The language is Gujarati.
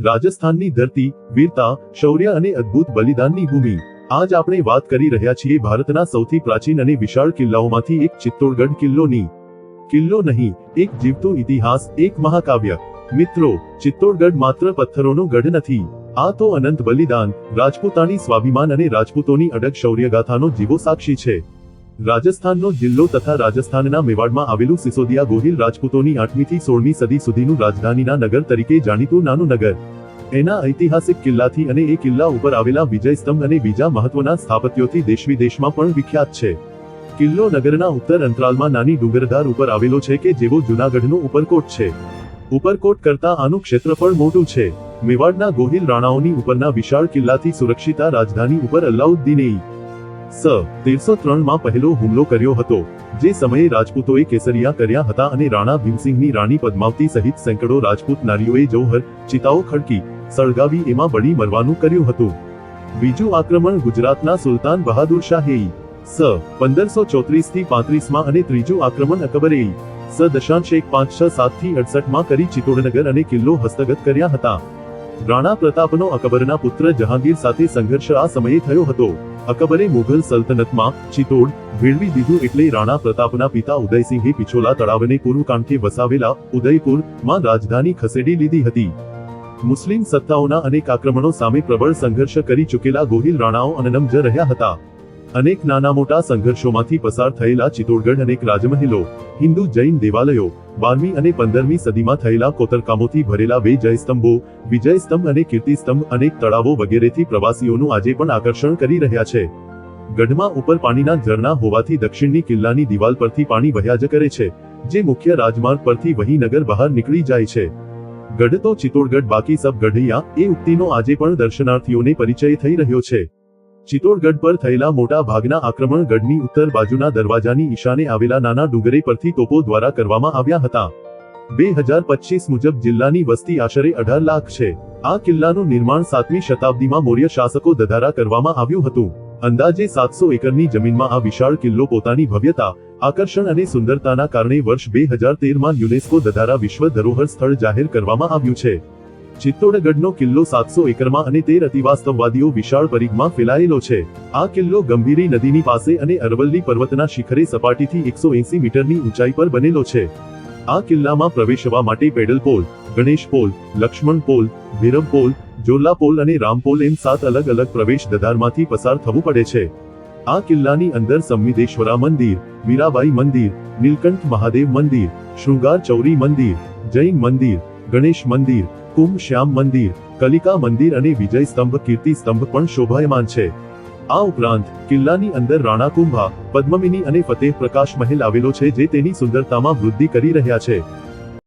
રાજસ્થાનની ધરતી, વીરતા, શૌર્ય અને અદ્ભુત બલિદાનની ભૂમિ. આજ આપણે વાત કરી રહ્યા છીએ ભારતના સૌથી પ્રાચીન અને વિશાળ કિલ્લાઓમાંથી એક ચિત્તોડગઢ કિલ્લોની. કિલ્લો નહીં, એક જીવતો ઇતિહાસ, એક મહાકાવ્ય. મિત્રો, ચિત્તોડગઢ માત્ર પથ્થરોનો ગઢ નથી. આ તો અનંત બલિદાન રાજપૂતાણી સ્વાભિમાન અને રાજપૂતોની અડગ શૌર્યગાથાનો જીવો સાક્ષી છે. રાજસ્થાનનો જિલ્લો તથા રાજસ્થાનના મેવાડમાં આવેલું સિસોદિયા ગોહિલ રાજપૂતોની આઠમી થી સોળમી સદી સુધીનું રાજધાનીના નગર તરીકે જાણીતું નાનું નગર. એના ઐતિહાસિક કિલ્લાથી અને એ કિલ્લા ઉપર આવેલા વિજય સ્તંભ અને બીજા મહત્વના સ્થાપત્યોથી દેશ વિદેશમાં પણ વિખ્યાત છે. કિલ્લો નગરના ઉત્તર અંતરાલમાં નાની ડુંગરધાર ઉપર આવેલો છે કે જેવો જૂનાગઢનો ઉપરકોટ છે. ઉપરકોટ કરતા આનું ક્ષેત્રફળ મોટું છે. મેવાડના ગોહિલ રાણાઓની ઉપરના વિશાળ કિલ્લાથી સુરક્ષિતા રાજધાની ઉપર અલાઉદ્દીને સ તેરસો ત્રણમાં પહેલો હુમલો કર્યો હતો, જે સમયે રાજપૂતોએ કેસરિયા કર્યા હતા અને રાણા ભીમસિંહની રાણી પદ્માવતી સહિત સેંકડો રાજપૂત નારીઓએ જૌહર, ચિતાઓ ખડકી, સળગાવી એમાં બળી મરવાનું કર્યું હતું. બીજું આક્રમણ ગુજરાતના સુલતાન બહાદુર શાહે. સ પંદરસો ચોત્રીસથી પાંત્રીસમાં અને ત્રીજું આક્રમણ અકબરે. સ દશાંશ એક પાંચ છ સાતથી અડસઠમાં કરી ચિત્તોડનગર અને કિલ્લો હસ્તગત કર્યા હતા. રાણા પ્રતાપનો અકબરના પુત્ર જહાંગીર સાથે સંઘર્ષ આ સમયે થયો હતો. અકબરે મુઘલ સલ્તનતમાં ચિત્તોડ, ભેળવી દીધું એટલે રાણા પ્રતાપના પિતા ઉદયસિંહે પિછોલા તળાવને પૂર્વ વસાવેલા ઉદયપુરમાં રાજધાની ખસેડી લીધી હતી. મુસ્લિમ સત્તાઓના અનેક આક્રમણો સામે પ્રબળ સંઘર્ષ કરી ચૂકેલા ગોહિલ રાણાઓ અનનમ જ રહ્યા હતા. અનેક નાના મોટા સંઘર્ષોમાંથી પસાર થયેલા ચિત્તોડગઢ અનેક રાજમહેલો, હિન્દુ જૈન દેવાલયો, બારમી અને પંદરમી સદીમાં થયેલા કોતરકામોથી ભરેલા બે જયસ્તંભો વિજયસ્તંભ અને કીર્તિસ્તંભ અનેક તળાવો વગેરેથી પ્રવાસીઓનું આજે પણ આકર્ષણ કરી રહ્યા છે. ગઢમાં ઉપર પાણીના ઝરણા હોવાથી દક્ષિણની કિલ્લાની દિવાલ પરથી પાણી વહ્યા જ કરે છે, જે મુખ્ય રાજમાર્ગ પરથી વહી નગર બહાર નીકળી જાય છે. ગઢ તો ચિત્તોડગઢ બાકી સબ ગઢૈયા એ ઉક્તિનો આજે પણ દર્શનાર્થીઓને પરિચય થઈ રહ્યો છે. ચિત્તોડગઢ પર થયેલા મોટા ભાગના આક્રમણ ગઢની ઉત્તર બાજુના દરવાજાની ઈશાને આવેલા નાના ડુંગરે પરથી તોપો દ્વારા કરવામાં આવ્યા હતા. બે હજાર પચીસ મુજબ જિલ્લાની વસ્તી આશરે અઢાર લાખ છે. આ કિલ્લાનું નિર્માણ સાતમી શતાબ્દીમાં મૌર્ય શાસકો દધારા કરવામાં આવ્યું હતું. અંદાજે સાતસો એકરની જમીનમાં આ વિશાળ કિલ્લો પોતાની ભવ્યતા, આકર્ષણ અને સુંદરતાના કારણે વર્ષ બે હજાર તેરમાં યુનેસ્કો દધારા વિશ્વ ધરોહર સ્થળ જાહેર કરવામાં આવ્યું છે. ચિત્તોડગઢનો કિલ્લો સાતસો એકરમાં અને તેર અતિવાસ્તવવાદીઓ વિશાળ પરિઘમાં ફેલાયેલો છે. આ કિલ્લો ગંભીરી નદીની પાસે અને અરવલ્લી પર્વતના શિખરે સપાટીથી એકસો એસી મીટરની ઊંચાઈ પર બનેલો છે. આ કિલ્લામાં પ્રવેશવા માટે પેડલ પોલ, ગણેશ પોલ, લક્ષ્મણ પોલ, ભીરમ પોલ જોરલા પોલ અને રામપોલ એમ સાત અલગ અલગ પ્રવેશ દધારમાંથી પસાર થવું પડે છે. આ કિલ્લાની અંદર સંમિદેશ્વરા મંદિર, મીરાબાઈ મંદિર, નીલકંઠ મહાદેવ મંદિર, શૃંગાર ચૌરી મંદિર, જૈન મંદિર, ગણેશ મંદિર કુંભ શ્યામ મંદિર, કલિકા મંદિર અને વિજય સ્તંભ, કીર્તિ સ્તંભ પણ શોભાયમાન છે. આ ઉપરાંત, કિલ્લાની અંદર રાણા કુંભા પદ્મમિની અને ફતેહ પ્રકાશ મહેલ આવેલો છે જે તેની સુંદરતામાં વૃદ્ધિ કરી રહ્યા છે.